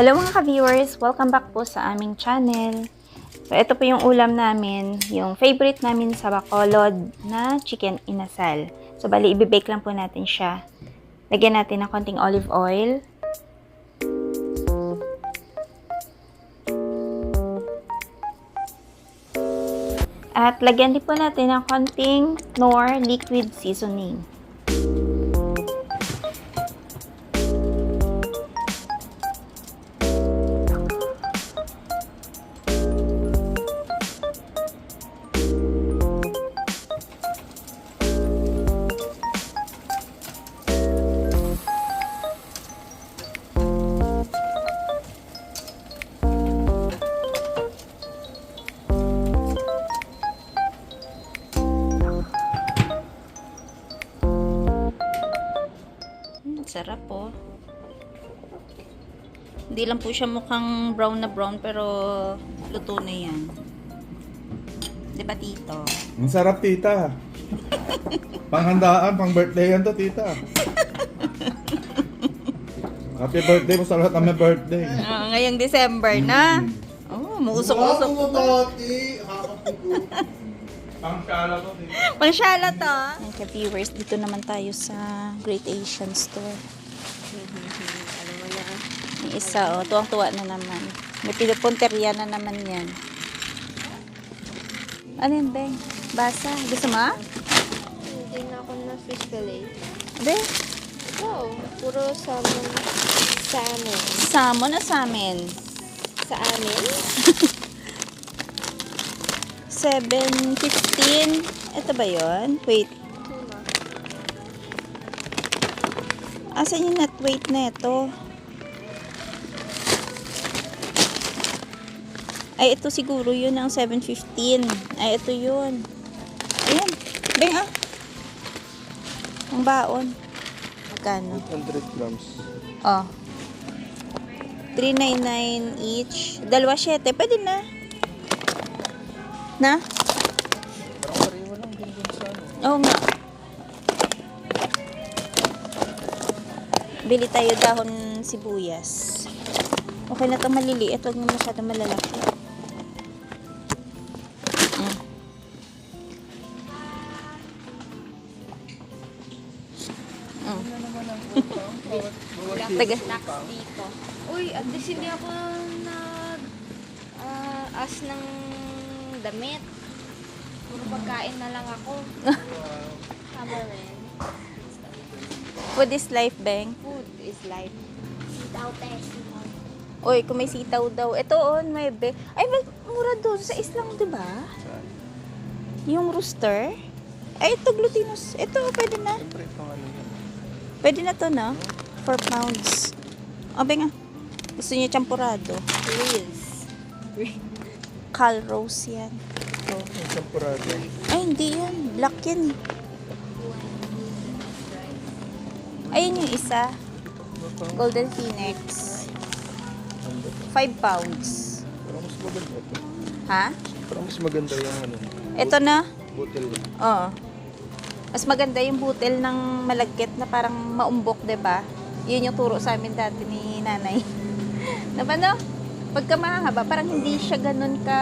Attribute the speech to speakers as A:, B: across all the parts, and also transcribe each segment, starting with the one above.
A: Hello mga ka-viewers! Welcome back po sa aming channel. So, ito po yung ulam namin, yung favorite namin sa Bacolod na chicken inasal. So, bali, ibibake lang po natin siya. Lagyan natin ng konting olive oil. At lagyan din po natin ng konting Knorr liquid seasoning. Sarap po. Hindi lang po siya mukhang brown na brown pero luto na yan. Di ba tito?
B: Ang sarap, tita. Panghandaan, pang birthday yan to, tita. Happy birthday mo sa lahat ng may birthday.
A: Ah, ngayong December na. Oh, mausok-usok po to.
B: Pang kala to, tita.
A: Pansyala to. Mga ka-viewers, dito naman tayo sa Great Asian Store.
C: Alam mo na.
A: Isa, oh, tuwang-tuwa na naman. May pinupunteriya na naman yan. Ano yun, Beng? Basa? Gusto mo?
C: Hindi na ako na fish fillet.
A: Be?
C: Wow, puro salmon. Salmon.
A: Salmon na sa amin.
C: Sa amin?
A: 7.15. Ito ba yon? Wait. Asan yung net weight na ito? Ay, ito siguro yun ang 7.15. Ay, ito yun. Ayan. Beng, ah. Ang baon. Magkano?
B: 100 grams.
A: Oh. 399 each. Dalawa syete. Pwede na. Na? Oo nga. Bili tayo dahon sibuyas. Okay na ito maliliit. Huwag na masyado malalaki. Mm. Mm. Taga.
C: dito. Uy, at least hindi ako nag ah, as ng damit. Puro pagkain na lang ako. Cameraman.
A: Food is life, Beng.
C: Food is life. Sitaw test.
A: Uy, kung may sitaw daw. Ito, oh, 9. Ay, may mura doon. Sa islang, di ba? Yung rooster. Ay, ito, glutinous. Ito, pwede na. Pwede na to, no? 4 pounds. O, nga. Gusto niya champurado.
C: Reels.
A: Cal rose yan.
B: Ito, yung champurado.
A: Ay, hindi yan. Black yan. eh. Ayun yung isa. Golden Phoenix. 5 pounds.
B: Pero mas maganda ito.
A: Ha?
B: Pero mas maganda yung ano,
A: Ito na.
B: butil.
A: Oo. Mas maganda yung butil ng malagkit na parang maumbok, 'di ba? Yun yung turo sa amin dati ni nanay. na ba no? Pagka mahaba, parang hindi siya ganun ka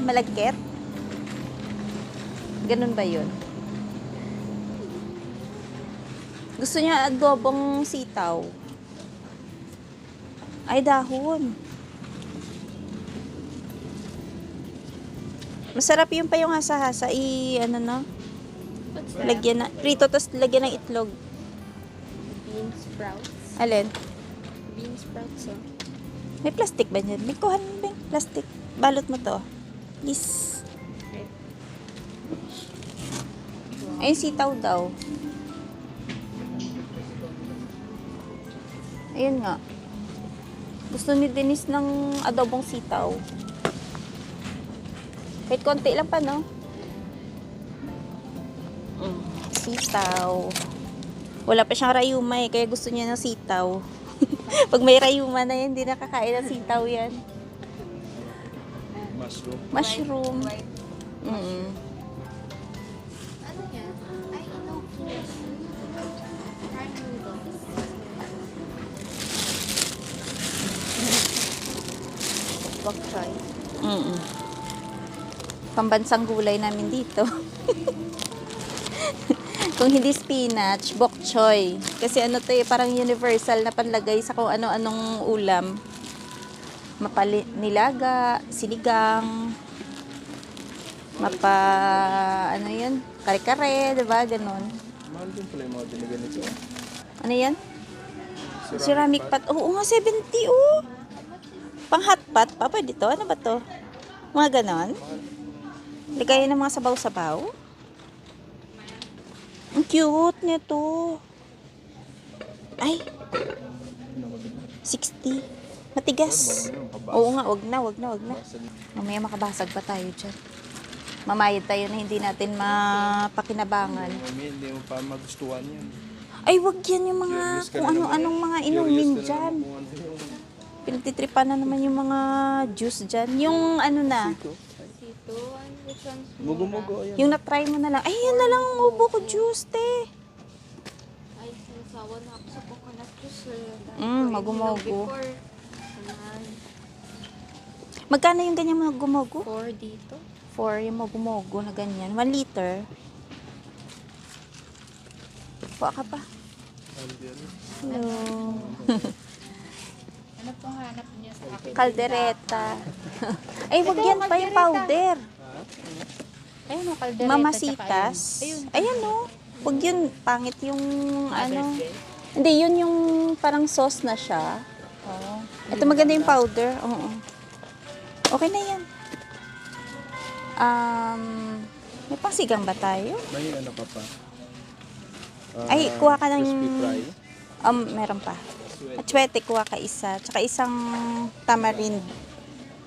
A: malagkit. Ganun ba yun? Gusto niya adobong sitaw. Ay, dahon. Masarap yung pa yung hasa-hasa. I, ano no? Lagyan na, prito, tapos lagyan ng itlog.
C: Bean sprouts.
A: Alin?
C: Bean sprouts, oh.
A: May plastic ba dyan? May kuhan ba plastic? Balot mo to. Please. Ayun, sitaw daw. Ayun nga. Gusto ni Denise ng adobong sitaw. Kahit konti lang pa, no? Mm, sitaw. Wala pa siyang rayuma eh, kaya gusto niya ng sitaw. Pag may rayuma na yan, hindi nakakain ng sitaw yan.
B: Mushroom.
A: Mushroom.
C: White.
A: Mm.
C: Ano yan? Ay, ino. Fried noodles. bok choy.
A: Mm Pambansang gulay namin dito. kung hindi spinach, bok choy. Kasi ano to eh, parang universal na panlagay sa kung ano-anong ulam. Mapali nilaga, sinigang, mapa, ano yun, kare-kare, diba? Ganon.
B: Mahal din pala yung mga binigyan nito.
A: Ano yan? Ceramic pot. Oo nga, 70 oh. Pang hot pot pa. Pwede to. Ano ba to? Mga ganon. Ligayan ng mga sabaw-sabaw. Ang cute nito. Ay. 60. Matigas. Oo nga, wag na, wag na, wag na. Mamaya makabasag pa tayo dyan. Mamayad tayo na hindi natin mapakinabangan.
B: Mami, hindi mo pa magustuhan yan.
A: Ay, wag yan yung mga kung ano-anong mga inumin dyan. Pinagtitripan na naman yung mga juice dyan. Yung ano na,
B: sito.
C: Sito, ano, which one's mura?
B: Mugo-mugo, ayan.
A: yung na-try mo na lang. Ay, yan na lang ang ubo ko juice, te.
C: Ay, sinasawa na ako sa coconut juice. eh.
A: Mm,
C: ko
A: magumogo.
C: before.
A: Magkano yung ganyan mga gumogo?
C: Four dito.
A: For yung magumogo na ganyan. 1 liter. Kuha ka pa. Hello.
C: Ano pong hanap?
A: Kaldereta. Ay, wag yan pa yung powder.
C: Ayun o, kaldereta.
A: Mamasitas. Ayan o. Wag yun. Pangit yung ano. Hindi, yun yung parang sauce na siya.
C: Oo.
A: Ito maganda yung powder. Oo. Okay na yan. Um, may pasigang ba tayo?
B: May ano ka pa? Ah,
A: Ay, kuha ka ng-
B: Crispy fry.
A: Um, meron pa. At chwete, kuha ka isa. Tsaka isang tamarind.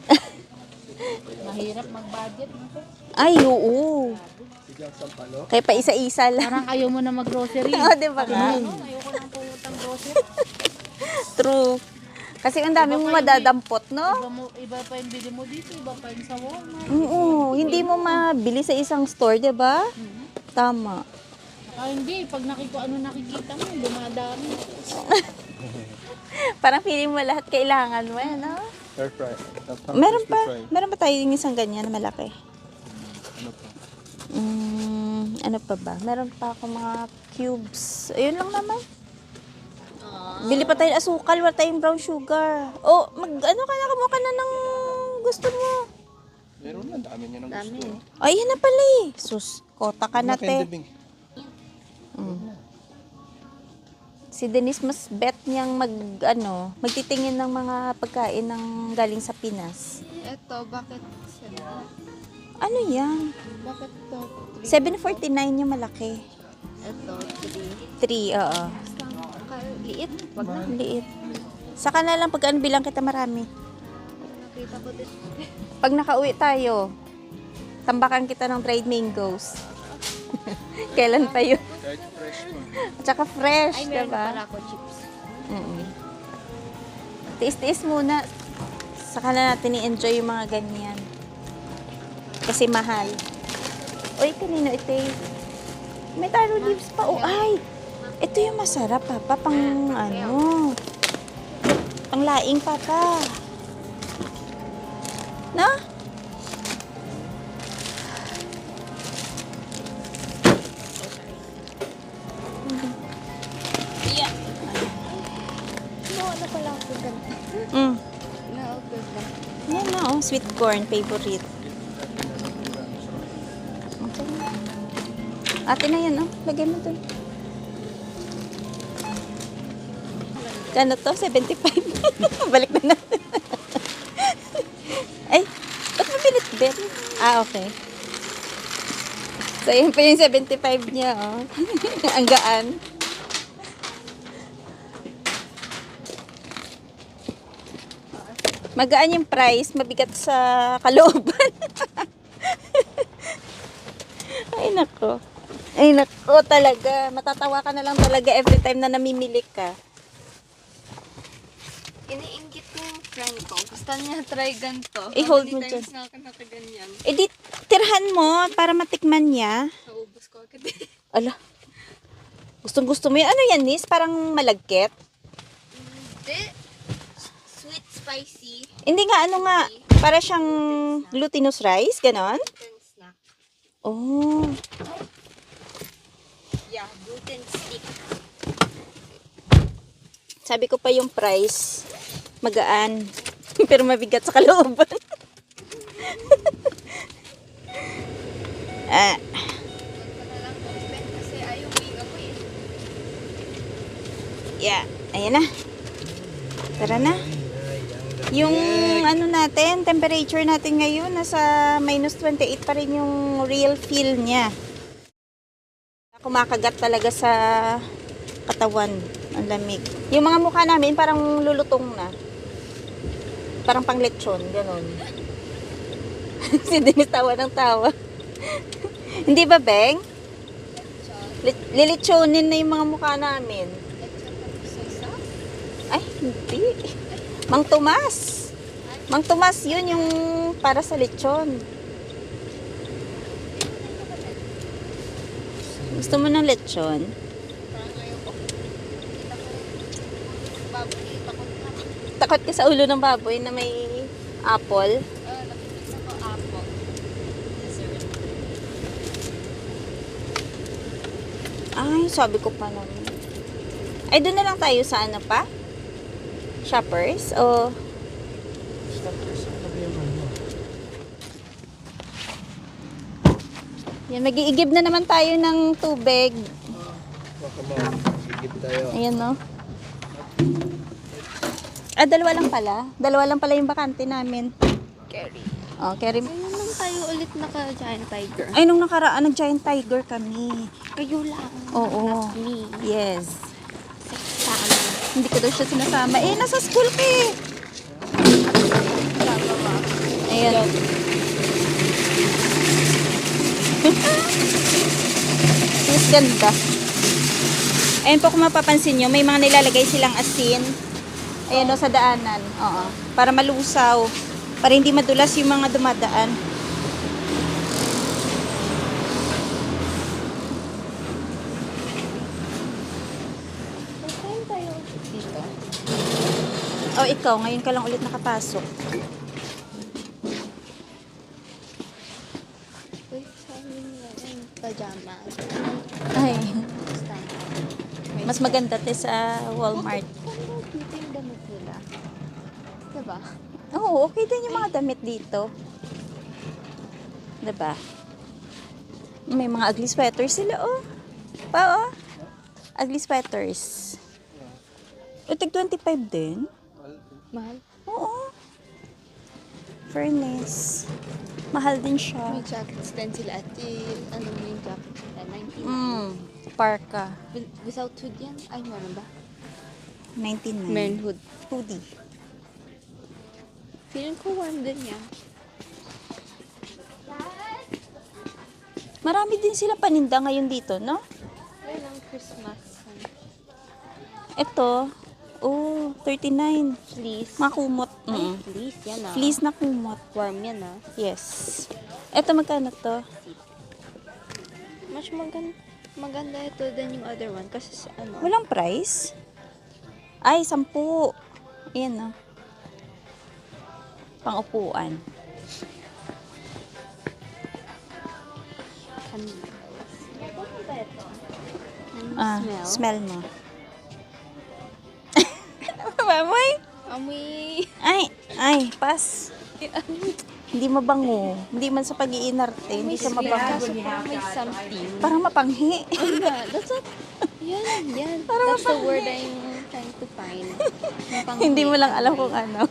C: Mahirap mag-budget.
A: Ay, oo. Kaya pa isa-isa lang.
C: Parang ayaw mo na mag-grocery.
A: Oo, di ba nga?
C: Ayoko nang pumutang grocery.
A: True. Kasi ang dami mong madadampot, no?
C: Iba, mo, iba pa yung bili mo dito, iba pa yung sa Walmart.
A: Oo, hindi mo mabili sa isang store, di ba? Tama.
C: Ah, hindi. Pag nakita, ano nakikita mo, dumadami.
A: Parang feeling mo lahat kailangan mo, eh, no?
B: Air fry.
A: Meron pa. Meron pa tayo yung isang ganyan na malaki.
B: Ano pa?
A: Mm, ano pa ba? Meron pa ako mga cubes. Ayun lang naman. Bili pa tayo ng asukal, wala tayong brown sugar. Oh, mag ano ka na, kumuha ka na ng gusto mo.
B: Meron na, dami niya ng
C: Dami.
B: gusto.
A: Ay, yan na pala eh. Sus, kota ka na,
B: Ano
A: te. Si Denise mas bet niyang mag, ano, magtitingin ng mga pagkain ng galing sa Pinas.
C: Eto, bakit?
A: Ano yan?
C: Bakit to?
A: 749 yung malaki.
C: Eto, 3.
A: 3, oo.
C: Liit. Wag na.
A: Liit. Saka na lang pag ano bilang kita marami.
C: Nakita ko din.
A: Pag nakauwi tayo, tambakan kita ng dried mangoes. Kailan pa yun?
B: Kahit fresh mo.
A: At saka fresh,
C: Ay, meron
A: diba?
C: na pala ako chips.
A: Mm. Tiis-tiis muna. Saka na natin i-enjoy yung mga ganyan. Kasi mahal. Uy, kanino ito eh? May taro leaves pa. Oh, ay! Ito yung masarap, papa. Pang ano? Pang laing, papa. No? Sweet corn, favorite. Okay. Ate na yan, oh. Lagay mo dun. Kano to? 75? Balik na natin. Ay, ba't mo binitbit? Ah, okay. So, yun pa yung 75 niya, oh. Ang gaan. Magaan yung price, mabigat sa kalooban. Ay, nako. Ay, nako talaga. Matatawa ka na lang talaga every time na namimili ka.
C: Iniinggit ko yung friend ko. Gusto niya try ganito.
A: I-hold
C: How
A: mo dyan.
C: na ako nakaganyan.
A: E di, tirhan mo para matikman niya.
C: Naubos ko agad.
A: Ala. Gustong gusto mo yun. Ano yan, Nis? Parang malagkit?
C: Hindi. Spicy.
A: Hindi nga, ano nga. Para siyang glutinous rice, ganon?
C: Snack.
A: Oh.
C: Yeah, gluten stick.
A: Sabi ko pa yung price, magaan. Pero mabigat sa kalooban. ah, yeah. Ayan na. Tara na. Yung ano natin, temperature natin ngayon, nasa minus 28 pa rin yung real feel niya. Kumakagat talaga sa katawan. Ang lamig. Yung mga mukha namin parang lulutong na. Parang pang lechon, ganun. si Dennis tawa ng tawa. Hindi ba, Beng? Li- lilitsonin na yung mga mukha namin. Ay, hindi. Mang Tomas. Mang Tomas, yun yung para sa lechon. Gusto mo ng lechon?
C: Takot
A: ka sa ulo ng baboy na may apple. Ay, sabi ko pa naman. Ay, doon na lang tayo sa ano pa? Shoppers? O... Yan, mag-iigib na naman tayo ng tubig.
B: Ma-sigip tayo.
A: Ayan, no? Ah, dalawa lang pala. Dalawa lang pala yung bakante namin.
C: Carry.
A: Oh, carry.
C: Ayun lang tayo ulit naka-giant tiger.
A: Ay, nung nakaraan, nag-giant tiger kami.
C: Kayo lang.
A: Oo.
C: Not me.
A: Yes. Hindi ko daw siya sinasama. Eh, nasa school ka eh. Ayan. Mas ganda. Ayan po kung mapapansin nyo, may mga nilalagay silang asin. Ayan o, sa daanan. Oo. Para malusaw. Para hindi madulas yung mga dumadaan.
C: Kain tayo dito.
A: O, ikaw, ngayon ka lang ulit nakapasok.
C: Uy, sa amin yan. Pajama.
A: Ay, mas maganda te sa Walmart.
C: Dito yung damit nila? Diba?
A: Oo, okay din yung mga damit dito. 'Di ba? May mga ugly sweaters sila, oh. Pa, oh. Ugly sweaters. O, tig 25 din.
C: Mahal.
A: Oo. Fairness. Mahal din siya.
C: May jackets din sila at yung, ano mo yung jacket nila, 99.
A: Mm, parka.
C: Wi- Without hood yan? Ay, meron ba?
A: 99.
C: Meron hood.
A: Hoodie.
C: Feeling ko warm din yan.
A: Marami din sila paninda ngayon dito, no?
C: Ayun ang Christmas.
A: Ito, oh, 39.
C: Fleece.
A: Mga kumot.
C: Ay,
A: Mm.
C: fleece yan ah.
A: Fleece na kumot.
C: Warm yan ah.
A: Yes. Ito magkano to?
C: Mas maganda, maganda ito than yung other one kasi sa ano.
A: Walang price? Ay, sampu. Ayan, no. Pang-upuan.
C: Candles. Ano ba ito? Ano
A: Ah,
C: smell?
A: smell mo.
C: Amoy.
A: Ay, ay, pas. Hindi mabango. Hindi man sa pag-iinarte. Hindi siya mabango.
C: May something.
A: Parang mapanghi.
C: Yeah, that's what. Yan, yan.
A: Parang
C: That's the word I'm trying to find. Mapanghi.
A: Hindi mo lang alam kung ano.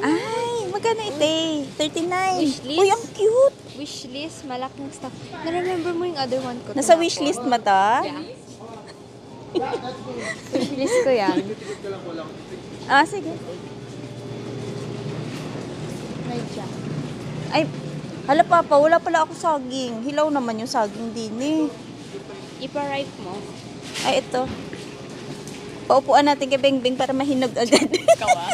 A: Ay, magkano ite? 39.
C: Wishlist?
A: Uy, ang cute.
C: Wishlist, malaking stuff. Na-remember mo yung other one ko?
A: Nasa wishlist mo to?
C: Yeah. Wishlist ko yan.
A: Ah, sige.
C: May jack.
A: Ay, hala papa, wala pala ako saging. Hilaw naman yung saging din eh.
C: Ipa-ripe mo.
A: Ay, ito. Paupuan natin kay Bengbeng para mahinog agad.
C: Kawa.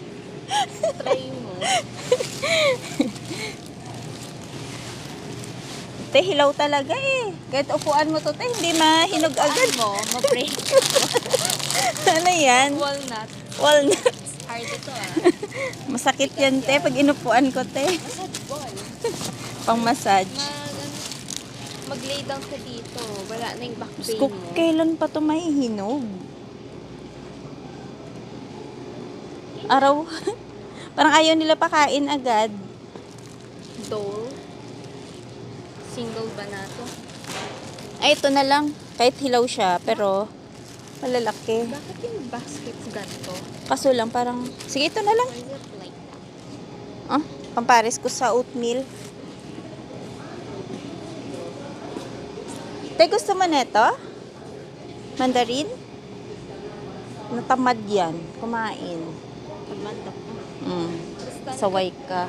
C: Try mo.
A: Te, hilaw talaga eh. Kahit upuan mo to, te, hindi mahinog agad.
C: mo, ma-break.
A: ano yan?
C: Walnut.
A: Walnuts.
C: hard ito ah.
A: Masakit yan, te. Pag inupuan ko, te.
C: Massage ball.
A: Pang massage.
C: Mag, ano, mag-lay down ka dito. Wala na yung back pain mo.
A: kailan pa to mahihinog? Araw. Parang ayaw nila pakain agad.
C: Dole. Single ba na to?
A: Ay, ito na lang. Kahit hilaw siya, pero malalaki.
C: Bakit yung baskets ganito?
A: Kaso lang, parang, sige, ito na lang. Ah, pampares ko sa oatmeal. Te, gusto mo neto? Mandarin? Natamad yan. Kumain.
C: Tamad ako.
A: Mm. Saway ka.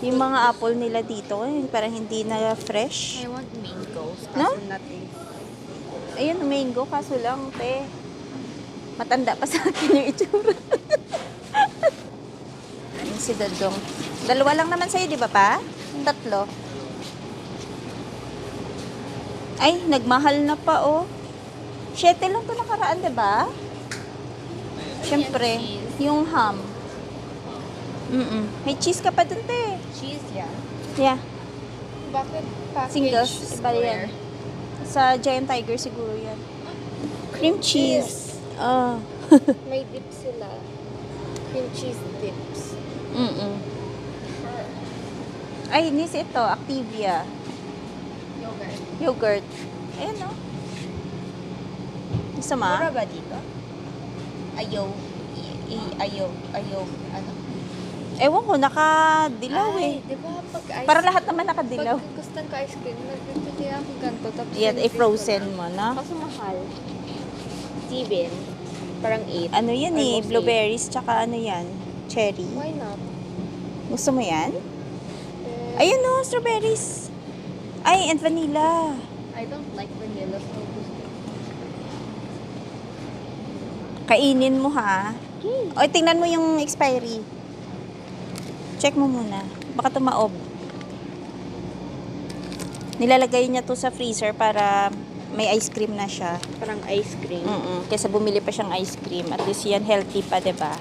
A: Yung mga apple nila dito, eh, parang hindi na fresh.
C: I want mangoes.
A: No?
C: Kaso nothing.
A: Ayun, mango, kaso lang, te. Matanda pa sa akin yung itsura. Ayun si Dodong. Dalawa lang naman sa'yo, di ba pa? Tatlo. Ay, nagmahal na pa, oh. Siyete lang to nakaraan, di ba? Siyempre, yung ham. Mm May cheese ka pa dun, te.
C: Cheese, yeah.
A: Yeah.
C: Bakit package
A: Singles, iba
C: square?
A: yan. Sa Giant Tiger siguro yan. Cream cheese. Ah.
C: May dip sila. Cream cheese dips.
A: Mm Ay, nis ito. Activia.
C: Yogurt.
A: Yogurt. Ayan, no? Gusto mo?
C: Mura ba dito? Ayaw. I- i- ayaw. Ayaw. Ano?
A: Ewan ko, nakadilaw
C: Ay,
A: eh.
C: di ba pag ice
A: Para lahat naman nakadilaw.
C: Pag gustan ko ice cream, nagbibili ako ganito. Tapos nilagay ko
A: i-frozen
C: na.
A: mo, no?
C: Kaso mahal. Steven. Parang 8.
A: Ano yan eh, blueberries, tsaka ano yan, cherry.
C: Why not?
A: Gusto mo yan?
C: Eh,
A: Ayun no, strawberries. Ay, and vanilla.
C: I don't like vanilla. So gusto
A: Kainin mo ha. O, tingnan mo yung expiry. Check mo muna. Baka tumaob. Nilalagay niya to sa freezer para may ice cream na siya.
C: Parang ice cream.
A: Mm Kesa bumili pa siyang ice cream. At least yan healthy pa, ba?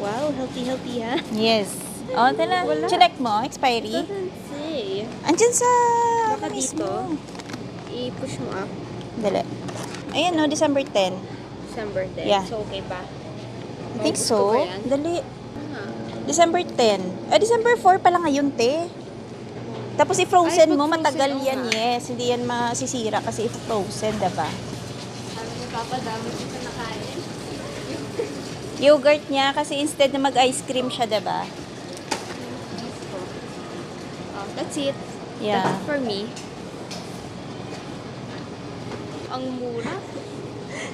C: Wow, healthy, healthy ha?
A: Yes. O, tala.
C: Wala.
A: Check mo, expiry.
C: Doesn't say.
A: Andyan sa...
C: Baka dito. I-push mo up.
A: Dali. Ayan no, December 10.
C: December 10.
A: Yeah.
C: So, okay ba?
A: I think
C: ko
A: so. Dali. December 10. Eh, December 4 pa lang ngayon, te. Tapos i-frozen
C: Ay,
A: mo, matagal
C: frozen,
A: yan, yes. Hindi yan masisira kasi i-frozen, diba?
C: Ano napapadami ko sa nakain?
A: Yogurt niya kasi instead na mag-ice cream siya, diba?
C: Oh, that's it.
A: Yeah.
C: That's it for me. Ang mura.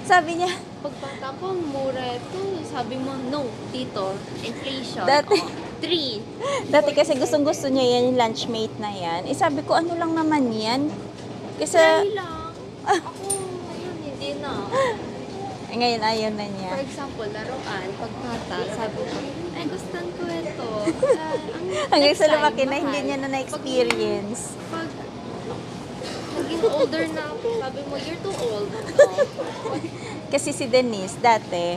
A: Sabi niya,
C: Pagbata ko, ang mura ito. Sabi mo, no, dito, inflation.
A: Dati-
C: Oh, three.
A: dati kasi gustong-gusto niya yan, yung lunchmate na yan. Eh, sabi ko, ano lang naman yan? Kasi,
C: Try lang. Ako, ngayon, hindi na.
A: eh, ngayon ayaw na
C: For
A: niya.
C: example, laruan, pagbata, sabi ko, ay, gustan ko ito. Ang
A: Hanggang sa lumaki na hindi niya na na-experience.
C: Pag, pag naging older na ako, sabi mo, you're too old. Oh.
A: Kasi si Denise, dati,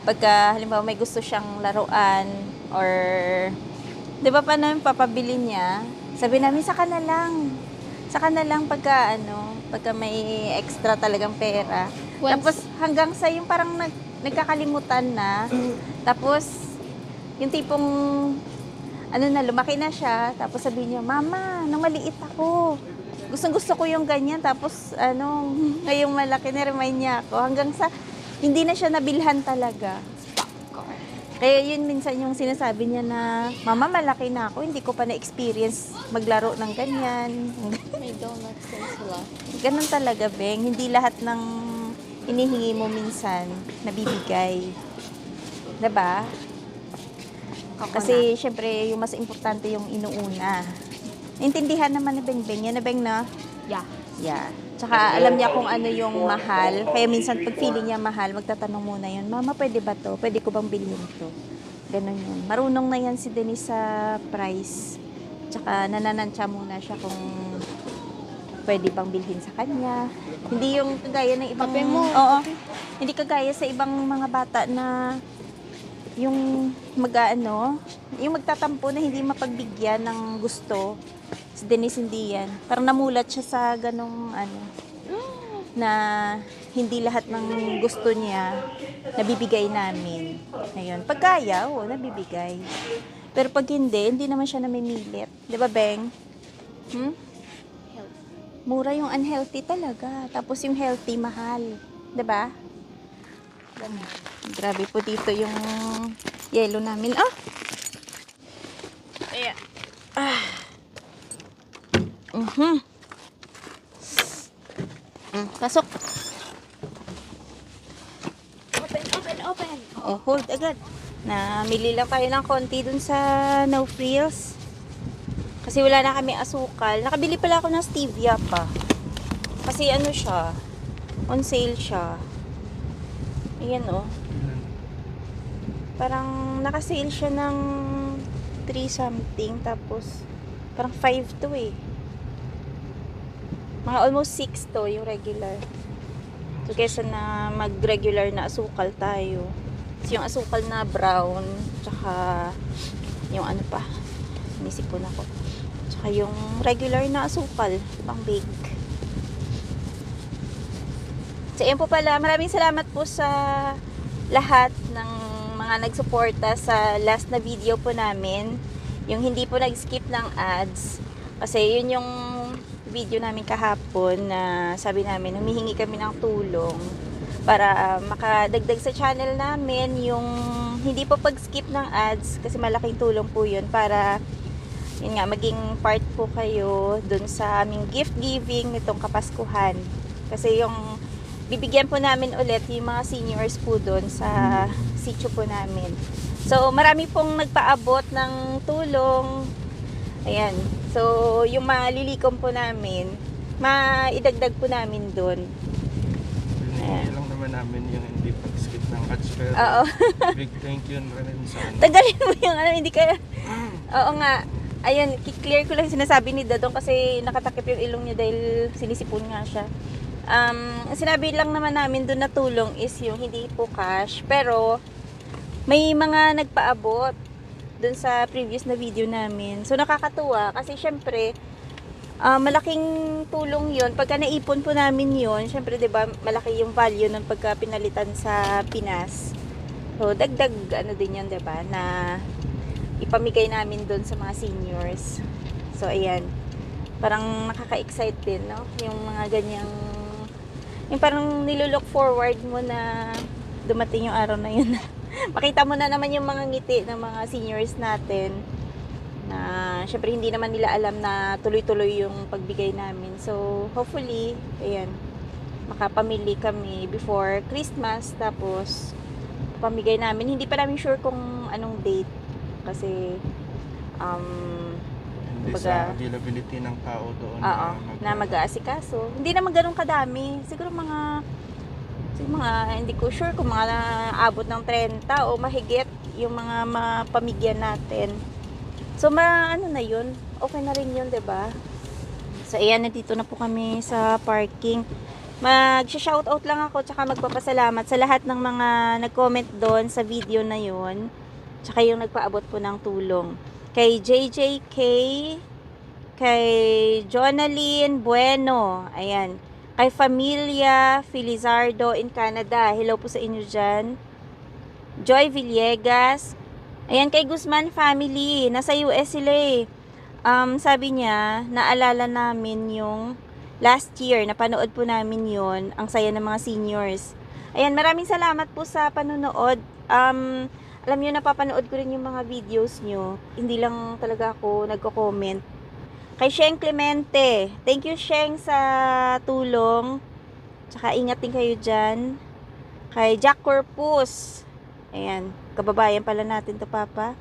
A: pagka halimbawa may gusto siyang laruan or, di ba pa namin papabili niya, sabi namin, saka na lang. Saka na lang pagka, ano, pagka may extra talagang pera.
C: Once-
A: Tapos hanggang sa yung parang nag, nagkakalimutan na. Tapos, yung tipong, ano na, lumaki na siya. Tapos sabi niya, Mama, nung maliit ako, gustong gusto ko yung ganyan. Tapos, ano, ngayong malaki na remind niya ako. Hanggang sa, hindi na siya nabilhan talaga. Kaya yun minsan yung sinasabi niya na, Mama, malaki na ako, hindi ko pa na-experience maglaro ng ganyan.
C: May donuts din sila.
A: Ganun talaga, Beng. Hindi lahat ng hinihingi mo minsan, nabibigay. 'Di ba? Kasi, syempre, yung mas importante yung inuuna. Intindihan naman ni Beng Beng. Yan na Beng na?
C: Yeah.
A: Yeah. Tsaka alam niya kung ano yung mahal. Kaya minsan pag feeling niya mahal, magtatanong muna yun, Mama, pwede ba to? Pwede ko bang bilhin to? Ganun yun. Marunong na yan si Denise sa price. Tsaka nananansya muna siya kung pwede bang bilhin sa kanya. Hindi yung kagaya ng ibang...
C: Kape mo.
A: Oo. Hindi kagaya sa ibang mga bata na yung mag-ano, yung magtatampo na hindi mapagbigyan ng gusto. Si Denise hindi yan. Parang namulat siya sa ganong ano, na hindi lahat ng gusto niya nabibigay namin. Ayun. Pag kaya, oo, nabibigay. Pero pag hindi, hindi naman siya namimilit. Di ba, Beng? Hmm? Mura yung unhealthy talaga. Tapos yung healthy, mahal. Di ba? Grabe po dito yung yellow namin. Ah! Ayan. Ah. Mhm. Mm, pasok.
C: Open, open, open.
A: Oh, hold agad. Namili lang tayo ng konti dun sa No Frills. Kasi wala na kami asukal. Nakabili pala ako ng stevia pa. Kasi ano siya, on sale siya. Ayan oh. Parang naka-sale siya ng 3 something. Tapos, parang 5 to eh. Mga almost 6 to yung regular. So, kesa na mag-regular na asukal tayo. So, yung asukal na brown, tsaka yung ano pa, sinisipon ako. Tsaka yung regular na asukal, pang bake. So, yun po pala. Maraming salamat po sa lahat ng mga nagsuporta sa last na video po namin. Yung hindi po nag-skip ng ads. Kasi yun yung video namin kahapon na sabi namin, humihingi kami ng tulong para makadagdag sa channel namin yung hindi po pag-skip ng ads kasi malaking tulong po yun para yun nga, maging part po kayo dun sa aming gift giving nitong Kapaskuhan. Kasi yung bibigyan po namin ulit yung mga seniors po dun sa sitio po namin. So, marami pong nagpaabot ng tulong. Ayan. So, yung malilikom po namin, maidagdag po namin dun.
B: Binigyan lang naman namin yung hindi pag-skip ng ads pero
A: Oo.
B: big thank you na rin sa ano.
A: Tagalin mo yung ano, hindi ka... Oo nga. Ayun, clear ko lang yung sinasabi ni Dadong kasi nakatakip yung ilong niya dahil sinisipon nga siya. Um, ang sinabi lang naman namin doon na tulong is yung hindi po cash, pero may mga nagpaabot doon sa previous na video namin. So nakakatuwa kasi syempre ah, malaking tulong 'yon pagka naipon po namin 'yon. Syempre ba, malaki yung value ng pagka pinalitan sa Pinas. So dagdag ano din 'di ba na ipamigay namin doon sa mga seniors. So ayan. Parang nakaka-excite din, no? Yung mga ganyang yung parang nilulook forward mo na dumating yung araw na yun. Makita mo na naman yung mga ngiti ng mga seniors natin na syempre hindi naman nila alam na tuloy-tuloy yung pagbigay namin. So, hopefully, ayan, makapamili kami before Christmas tapos pamigay namin. Hindi pa namin sure kung anong date kasi um,
B: Hindi
A: Baga-
B: sa availability ng tao doon
A: Oo, na
B: mag-
A: mag-aasikaso. Hindi naman ganun kadami. Siguro mga siguro mga hindi ko sure kung mga abot ng 30 o mahigit yung mga mapamigyan natin. So ma ano na yun? Okay na rin yun, ba? So ayan, nandito na po kami sa parking. Mag-shoutout lang ako tsaka magpapasalamat sa lahat ng mga nag-comment doon sa video na yun. Tsaka yung nagpaabot po ng tulong. Kay JJK, kay Jonaline Bueno, ayan. Kay Familia Filizardo in Canada, hello po sa inyo dyan. Joy Villegas, ayan kay Guzman family, nasa US sila eh. Um, sabi niya, naalala namin yung last year, napanood po namin yon ang saya ng mga seniors. Ayan, maraming salamat po sa panonood. Um, alam niyo napapanood ko rin yung mga videos nyo. Hindi lang talaga ako nagko-comment. Kay Sheng Clemente. Thank you, Sheng, sa tulong. Tsaka ingat din kayo dyan. Kay Jack Corpus. Ayan, kababayan pala natin to, Papa.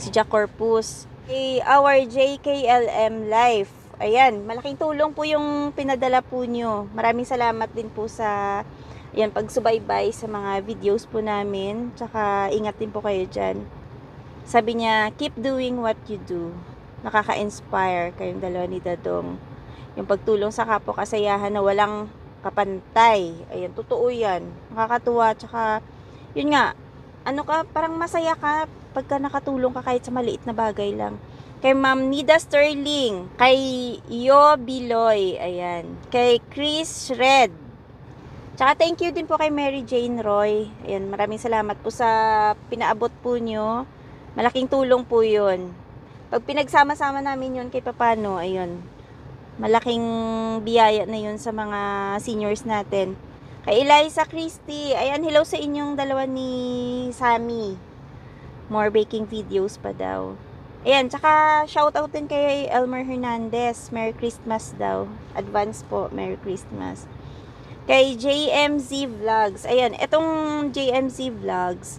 A: Si Jack Corpus. Kay our JKLM Life. Ayan, malaking tulong po yung pinadala po nyo. Maraming salamat din po sa Ayan, pagsubaybay sa mga videos po namin. Tsaka ingat din po kayo dyan. Sabi niya, keep doing what you do. Nakaka-inspire kayong dalawa ni Dadong. Yung pagtulong sa kapwa kasayahan na walang kapantay. Ayan, totoo yan. Nakakatuwa. Tsaka, yun nga, ano ka, parang masaya ka pagka nakatulong ka kahit sa maliit na bagay lang. Kay Ma'am Nida Sterling, kay Yo Biloy, ayan. Kay Chris Red. Tsaka thank you din po kay Mary Jane Roy. Ayan, maraming salamat po sa pinaabot po nyo. Malaking tulong po yun. Pag pinagsama-sama namin yun kay Papano, ayun, malaking biyaya na yun sa mga seniors natin. Kay Eliza Christie, ayan, hello sa inyong dalawa ni Sammy. More baking videos pa daw. Ayan, tsaka shoutout din kay Elmer Hernandez. Merry Christmas daw. Advance po, Merry Christmas. Kay JMZ Vlogs. Ayan, etong JMZ Vlogs,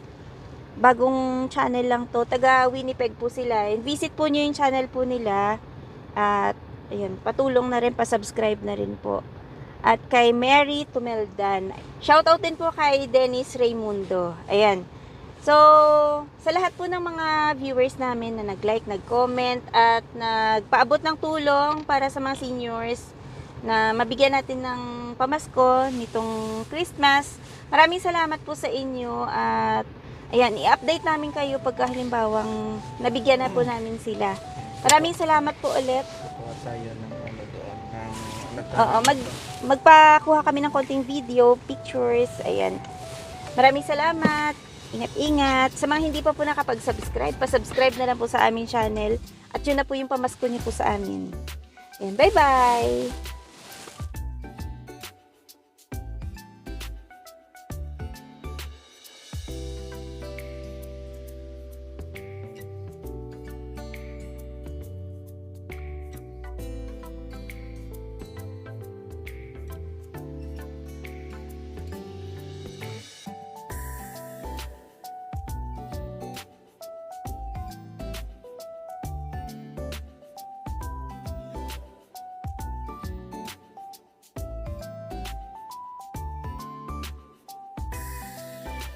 A: bagong channel lang to. Taga Winnipeg po sila. And visit po nyo yung channel po nila. At, ayan, patulong na rin, pa-subscribe na rin po. At kay Mary Tumeldan. Shoutout din po kay Dennis Raimundo. Ayan. So, sa lahat po ng mga viewers namin na nag-like, nag-comment, at nagpaabot ng tulong para sa mga seniors na mabigyan natin ng pamasko nitong Christmas. Maraming salamat po sa inyo at ayan, i-update namin kayo pagka halimbawang nabigyan na po namin sila. Maraming salamat po ulit.
B: Kuha tayo ng ano doon. Ng?
A: Oo, mag, magpakuha kami ng konting video, pictures, ayan. Maraming salamat. Ingat-ingat. Sa mga hindi pa po nakapag-subscribe, pa-subscribe na lang po sa aming channel. At yun na po yung pamasko niyo po sa amin. Ayan, bye-bye!